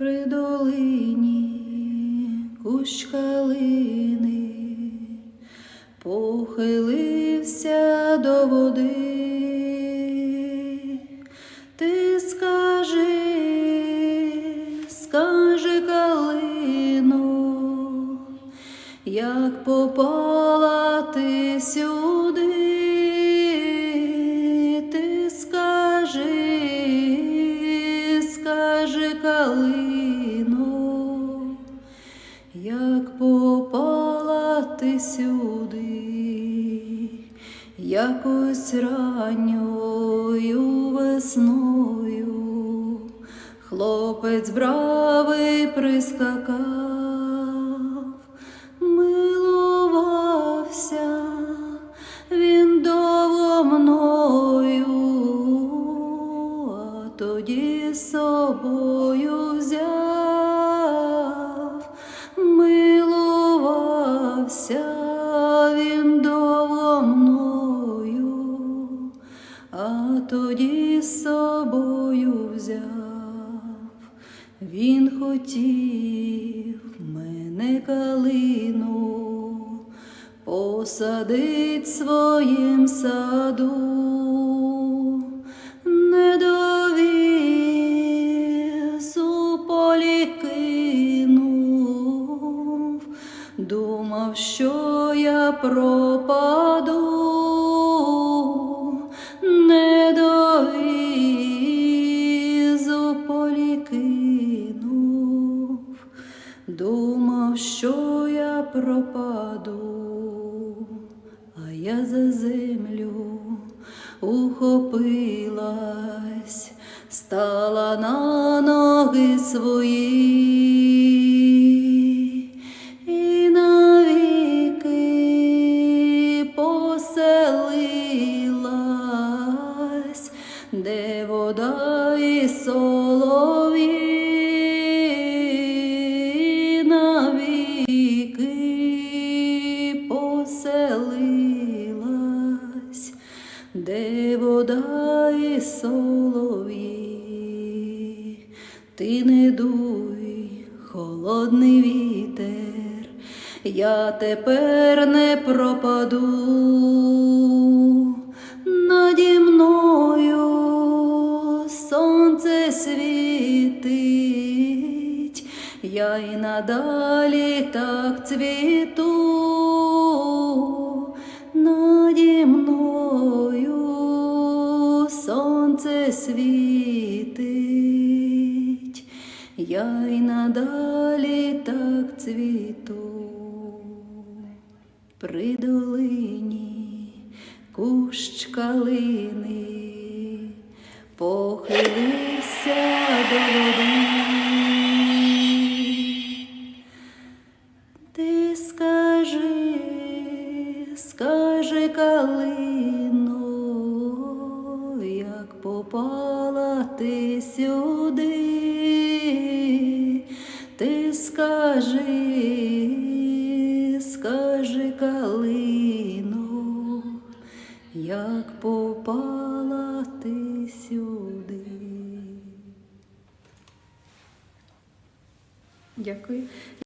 при долині кущ калини похилився до води. Ти скажи, скажи калино, як попала ти сюди, ти сюди, якось ранньою весною. Хлопець бравий прискакав, милувався він довго мною, а тоді собою а тоді з собою взяв. Він хотів мене калину посадить в своїм саду, не довіз думав, що я пропаду, думав, що я пропаду, а я за землю ухопилась, стала на ноги свої. І навіки поселилась, де вода і солов'ї, де вода і солов'ї, ти не дуй, холодний вітер, я тепер не пропаду. Наді мною сонце світить, я й надалі так цвіту. Я й надалі так цвіту. При долині кущ калини похилився до води. Ти скажи, скажи калино, попала ти сюди, ти скажи, скажи калино, як попала ти сюди. Дякую.